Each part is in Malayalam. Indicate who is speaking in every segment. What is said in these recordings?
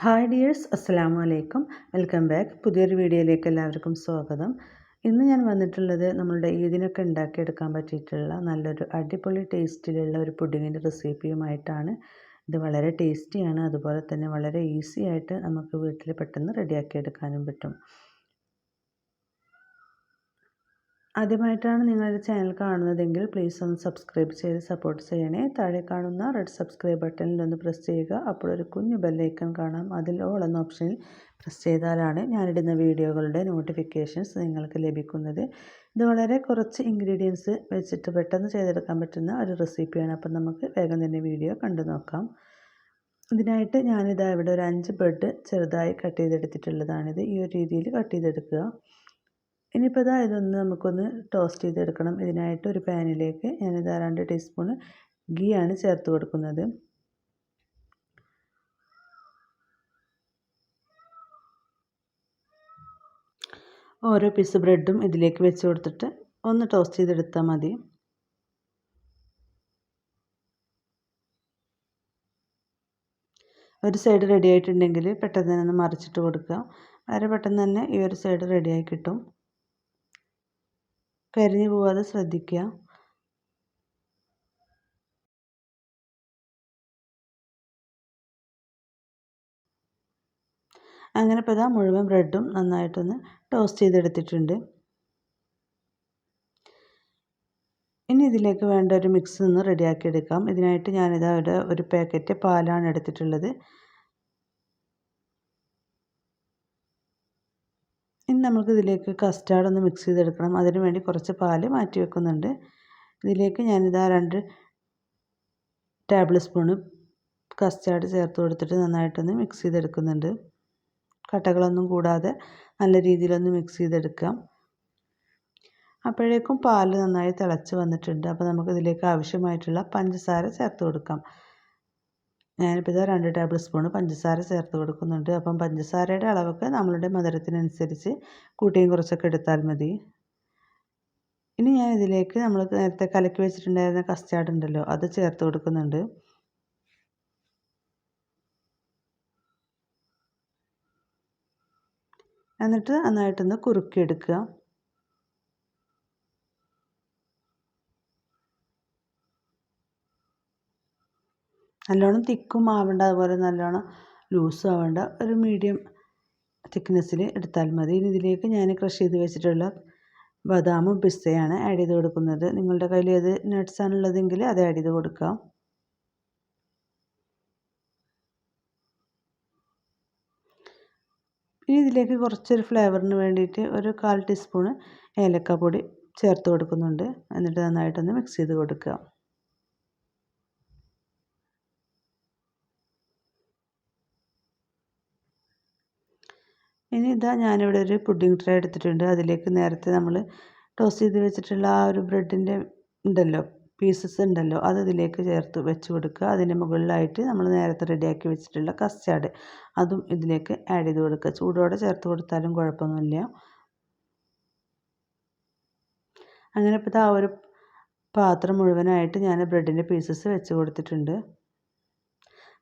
Speaker 1: ഹായ് ഡിയേഴ്സ് അസ്സലാമു അലൈക്കും വെൽക്കം ബാക്ക് പുതിയൊരു വീഡിയോയിലേക്ക് എല്ലാവർക്കും സ്വാഗതം ഇന്ന് ഞാൻ വന്നിട്ടുള്ളത് നമ്മളുടെ ഈദിനൊക്കെ ഉണ്ടാക്കിയെടുക്കാൻ പറ്റിയിട്ടുള്ള നല്ലൊരു അടിപൊളി ടേസ്റ്റിലുള്ള ഒരു പുഡിങ്ങിൻ്റെ റെസിപ്പിയുമായിട്ടാണ് ഇത് വളരെ ടേസ്റ്റിയാണ് അതുപോലെ തന്നെ വളരെ ഈസി ആയിട്ട് നമുക്ക് വീട്ടിൽ പെട്ടെന്ന് റെഡിയാക്കിയെടുക്കാനും പറ്റും ആദ്യമായിട്ടാണ് നിങ്ങളുടെ ചാനൽ കാണുന്നതെങ്കിൽ പ്ലീസ് ഒന്ന് സബ്സ്ക്രൈബ് ചെയ്ത് സപ്പോർട്ട് ചെയ്യണേ താഴെ കാണുന്ന റെഡ് സബ്സ്ക്രൈബ് ബട്ടണിൽ ഒന്ന് പ്രസ് ചെയ്യുക അപ്പോൾ ഒരു കുഞ്ഞു ബെല്ലൈക്കൺ കാണാം അതിൽ ഓൾ എന്ന ഓപ്ഷനിൽ പ്രസ് ചെയ്താലാണ് ഞാനിടുന്ന വീഡിയോകളുടെ നോട്ടിഫിക്കേഷൻസ് നിങ്ങൾക്ക് ലഭിക്കുന്നത് ഇത് വളരെ കുറച്ച് ഇൻഗ്രീഡിയൻസ് വെച്ചിട്ട് പെട്ടെന്ന് ചെയ്തെടുക്കാൻ പറ്റുന്ന ഒരു റെസിപ്പിയാണ് അപ്പം നമുക്ക് വേഗം തന്നെ വീഡിയോ കണ്ടു നോക്കാം ഇതിനായിട്ട് ഞാനിതാ ഇവിടെ ഒരു അഞ്ച് ബ്രെഡ് ചെറുതായി കട്ട് ചെയ്തെടുത്തിട്ടുള്ളതാണിത് ഈ ഒരു രീതിയിൽ കട്ട് ചെയ്തെടുക്കുക ഇനിയിപ്പോൾ ഇതാ ഇതൊന്ന് നമുക്കൊന്ന് ടോസ്റ്റ് ചെയ്തെടുക്കണം ഇതിനായിട്ട് ഒരു പാനിലേക്ക് ഞാനിതാ രണ്ട് ടീസ്പൂൺ ഗീ ആണ് ചേർത്ത് കൊടുക്കുന്നത് ഓരോ പീസ് ബ്രെഡും ഇതിലേക്ക് വെച്ച് കൊടുത്തിട്ട് ഒന്ന് ടോസ്റ്റ് ചെയ്തെടുത്താൽ മതി ഒരു സൈഡ് റെഡി ആയിട്ടുണ്ടെങ്കിൽ പെട്ടെന്ന് തന്നെ മറിച്ചിട്ട് കൊടുക്കുക വളരെ പെട്ടെന്ന് തന്നെ ഈ ഒരു സൈഡ് റെഡിയായി കിട്ടും കരിഞ്ഞു പോവാതെ ശ്രദ്ധിക്കുക അങ്ങനെ ഇപ്പോൾ ഇതാ മുഴുവൻ ബ്രെഡും നന്നായിട്ടൊന്ന് ടോസ്റ്റ് ചെയ്തെടുത്തിട്ടുണ്ട് ഇനി ഇതിലേക്ക് വേണ്ട ഒരു മിക്സ് ഒന്ന് റെഡിയാക്കി എടുക്കാം ഇതിനായിട്ട് ഞാനിതാ ഇവിടെ ഒരു പാക്കറ്റ് പാലാണ് എടുത്തിട്ടുള്ളത് ഇനി നമുക്ക് ഇതിലേക്ക് കസ്റ്റാർഡ് ഒന്ന് മിക്സ് ചെയ്തെടുക്കണം അതിന് വേണ്ടി കുറച്ച് പാല് മാറ്റി വെക്കുന്നുണ്ട് ഇതിലേക്ക് ഞാനിതാ രണ്ട് ടേബിൾ സ്പൂണ് കസ്റ്റാർഡ് ചേർത്ത് കൊടുത്തിട്ട് നന്നായിട്ടൊന്ന് മിക്സ് ചെയ്തെടുക്കുന്നുണ്ട് കട്ടകളൊന്നും കൂടാതെ നല്ല രീതിയിലൊന്ന് മിക്സ് ചെയ്തെടുക്കാം അപ്പോഴേക്കും പാല് നന്നായി തിളച്ച് വന്നിട്ടുണ്ട് അപ്പോൾ നമുക്ക് ഇതിലേക്ക് ആവശ്യമായിട്ടുള്ള പഞ്ചസാര ചേർത്ത് കൊടുക്കാം ഞാനിപ്പോൾ ഇത് രണ്ട് ടേബിൾ സ്പൂൺ പഞ്ചസാര ചേർത്ത് കൊടുക്കുന്നുണ്ട് അപ്പം പഞ്ചസാരയുടെ അളവൊക്കെ നമ്മളുടെ മധുരത്തിനനുസരിച്ച് കൂട്ടിയും കുറച്ചൊക്കെ എടുത്താൽ മതി ഇനി ഞാൻ ഇതിലേക്ക് നമ്മൾ നേരത്തെ കലക്കി വെച്ചിട്ടുണ്ടായിരുന്ന കസ്റ്റാർഡ് ഉണ്ടല്ലോ അത് ചേർത്ത് കൊടുക്കുന്നുണ്ട് എന്നിട്ട് നന്നായിട്ടൊന്ന് കുറുക്കിയെടുക്കുക നല്ലോണം തിക്കും ആവേണ്ട അതുപോലെ നല്ലോണം ലൂസും ആവേണ്ട ഒരു മീഡിയം തിക്നെസ്സിൽ എടുത്താൽ മതി ഇനി ഇതിലേക്ക് ഞാൻ ക്രഷ് ചെയ്ത് വെച്ചിട്ടുള്ള ബദാമും പിസ്സയാണ് ആഡ് ചെയ്ത് കൊടുക്കുന്നത് നിങ്ങളുടെ കയ്യിൽ ഏത് നട്ട്സ് ആണുള്ളതെങ്കിൽ അത് ആഡ് ചെയ്ത് കൊടുക്കാം ഇനി ഇതിലേക്ക് കുറച്ചൊരു ഫ്ലേവറിന് വേണ്ടിയിട്ട് ഒരു കാൽ ടീസ്പൂണ് ഏലക്കാപ്പൊടി ചേർത്ത് കൊടുക്കുന്നുണ്ട് എന്നിട്ട് നന്നായിട്ടൊന്ന് മിക്സ് ചെയ്ത് കൊടുക്കുക ഇനി ഇതാ ഞാനിവിടെ ഒരു പുഡിംഗ് ട്രേ എടുത്തിട്ടുണ്ട് അതിലേക്ക് നേരത്തെ നമ്മൾ ടോസ്റ്റ് ചെയ്ത് വെച്ചിട്ടുള്ള ആ ഒരു ബ്രെഡിൻ്റെ ഉണ്ടല്ലോ പീസസ് ഉണ്ടല്ലോ അത് ഇതിലേക്ക് ചേർത്ത് വെച്ച് കൊടുക്കുക അതിൻ്റെ മുകളിലായിട്ട് നമ്മൾ നേരത്തെ റെഡിയാക്കി വെച്ചിട്ടുള്ള കസ്റ്റാർഡ് അതും ഇതിലേക്ക് ആഡ് ചെയ്ത് കൊടുക്കുക ചൂടോടെ ചേർത്ത് കൊടുത്താലും കുഴപ്പമൊന്നുമില്ല അങ്ങനെ ഇപ്പോഴത്തെ ആ ഒരു പാത്രം മുഴുവനായിട്ട് ഞാൻ ബ്രെഡിൻ്റെ പീസസ് വെച്ച് കൊടുത്തിട്ടുണ്ട്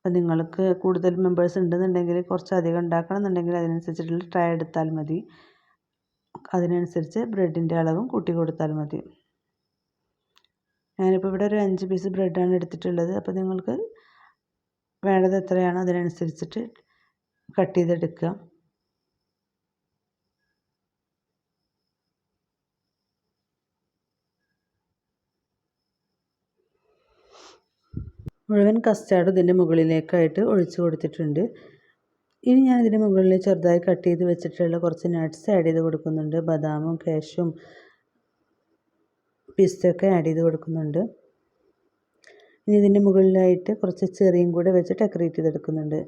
Speaker 1: അപ്പോൾ നിങ്ങൾക്ക് കൂടുതൽ മെമ്പേഴ്സ് ഉണ്ടെന്നുണ്ടെങ്കിൽ കുറച്ചധികം ഉണ്ടാക്കണം എന്നുണ്ടെങ്കിൽ അതിനനുസരിച്ചിട്ടുള്ള ട്രൈ എടുത്താൽ മതി അതിനനുസരിച്ച് ബ്രെഡിൻ്റെ അളവും കൂട്ടി കൊടുത്താൽ മതി ഞാനിപ്പോൾ ഇവിടെ ഒരു അഞ്ച് പീസ് ബ്രെഡാണ് എടുത്തിട്ടുള്ളത് അപ്പോൾ നിങ്ങൾക്ക് വേണ്ടത് എത്രയാണോ അതിനനുസരിച്ചിട്ട് കട്ട് ചെയ്തെടുക്കുക മുഴുവൻ കസ്റ്റാർഡ് ഇതിൻ്റെ മുകളിലേക്കായിട്ട് ഒഴിച്ചു കൊടുത്തിട്ടുണ്ട് ഇനി ഞാൻ ഇതിൻ്റെ മുകളിൽ ചെറുതായി കട്ട് ചെയ്ത് വെച്ചിട്ടുള്ള കുറച്ച് നട്ട്സ് ആഡ് ചെയ്ത് കൊടുക്കുന്നുണ്ട് ബദാമും കാഷും പിസ്റ്റൊക്കെ ആഡ് ചെയ്ത് കൊടുക്കുന്നുണ്ട് ഇനി ഇതിൻ്റെ മുകളിലായിട്ട് കുറച്ച് ചെറിയും കൂടെ വെച്ച് ഡെക്കറേറ്റ് ചെയ്തെടുക്കുന്നുണ്ട്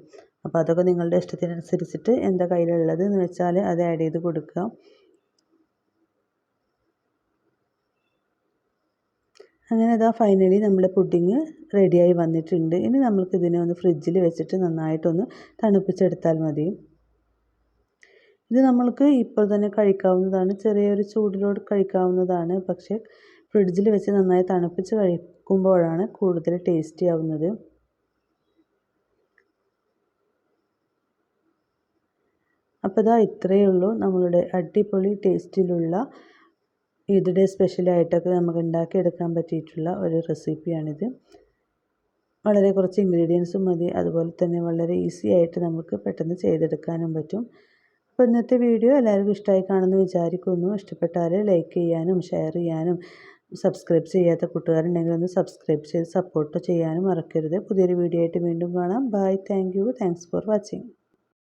Speaker 1: അപ്പോൾ അതൊക്കെ നിങ്ങളുടെ ഇഷ്ടത്തിനനുസരിച്ചിട്ട് എന്താ കയ്യിലുള്ളത് എന്ന് വെച്ചാൽ അത് ആഡ് ചെയ്ത് കൊടുക്കുക അങ്ങനെ അതാ ഫൈനലി നമ്മുടെ പുഡിങ് റെഡിയായി വന്നിട്ടുണ്ട് ഇനി നമ്മൾക്ക് ഇതിനെ ഒന്ന് ഫ്രിഡ്ജിൽ വെച്ചിട്ട് നന്നായിട്ടൊന്ന് തണുപ്പിച്ചെടുത്താൽ മതി ഇത് നമ്മൾക്ക് ഇപ്പോൾ തന്നെ കഴിക്കാവുന്നതാണ് ചെറിയൊരു ചൂടിലോട് കഴിക്കാവുന്നതാണ് പക്ഷേ ഫ്രിഡ്ജിൽ വെച്ച് നന്നായി തണുപ്പിച്ച് കഴിക്കുമ്പോഴാണ് കൂടുതൽ ടേസ്റ്റി ആവുന്നത് അപ്പോൾ ഇതാ ഇത്രയേ ഉള്ളൂ നമ്മളുടെ അടിപൊളി ടേസ്റ്റിലുള്ള ഈദ് ഡേ സ്പെഷ്യലായിട്ടൊക്കെ നമുക്ക് ഉണ്ടാക്കിയെടുക്കാൻ പറ്റിയിട്ടുള്ള ഒരു റെസിപ്പിയാണിത് വളരെ കുറച്ച് ഇൻഗ്രീഡിയൻസും മതി അതുപോലെ തന്നെ വളരെ ഈസി ആയിട്ട് നമുക്ക് പെട്ടെന്ന് ചെയ്തെടുക്കാനും പറ്റും അപ്പോൾ ഇന്നത്തെ വീഡിയോ എല്ലാവർക്കും ഇഷ്ടമായി കാണുമെന്ന് വിചാരിക്കുന്നു ഇഷ്ടപ്പെട്ടാൽ ലൈക്ക് ചെയ്യാനും ഷെയർ ചെയ്യാനും സബ്സ്ക്രൈബ് ചെയ്യാത്ത കൂട്ടുകാരുണ്ടെങ്കിൽ ഒന്ന് സബ്സ്ക്രൈബ് ചെയ്ത് സപ്പോർട്ട് ചെയ്യാനും മറക്കരുത് പുതിയൊരു വീഡിയോ ആയിട്ട് വീണ്ടും കാണാം bye thank you thanks for watching